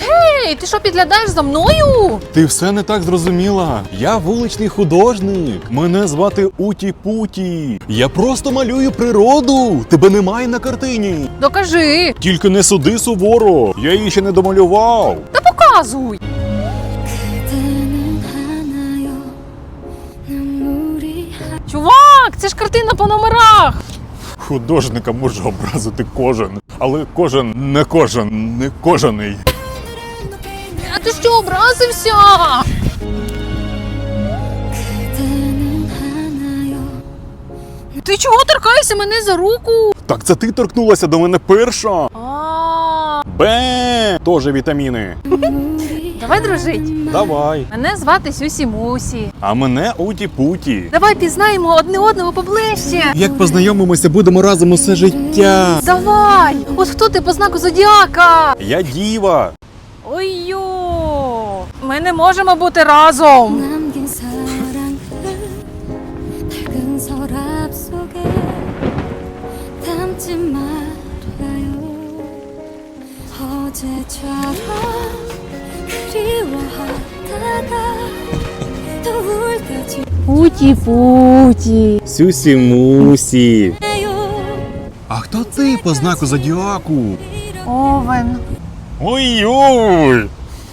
Гей, ти що підглядаєш за мною? Ти все не так зрозуміла. Я вуличний художник. Мене звати Уті Путі. Я просто малюю природу. Тебе немає на картині. Докажи. Тільки не суди суворо. Я її ще не домалював. Та показуй. Чувак, це ж картина по номерах. Художника може образити кожен, але кожен не кожен, не кожений. А ти що образився? Ти чого торкаєшся мене за руку? Так це ти торкнулася до мене перша. Бе! Тоже вітаміни. Ну, Давай дружить. Давай. Мене звати Сюсі Мусі. А мене Уті Путі. Давай пізнаємо одне одного поближче. Як познайомимося, будемо разом усе життя. Давай! От хто ти по знаку зодіака? Я діва. Ой, йо ми не можемо бути разом. Путі-путі. Сюсі Мусі. А хто ти по знаку зодіаку? Овен. Ой-ой!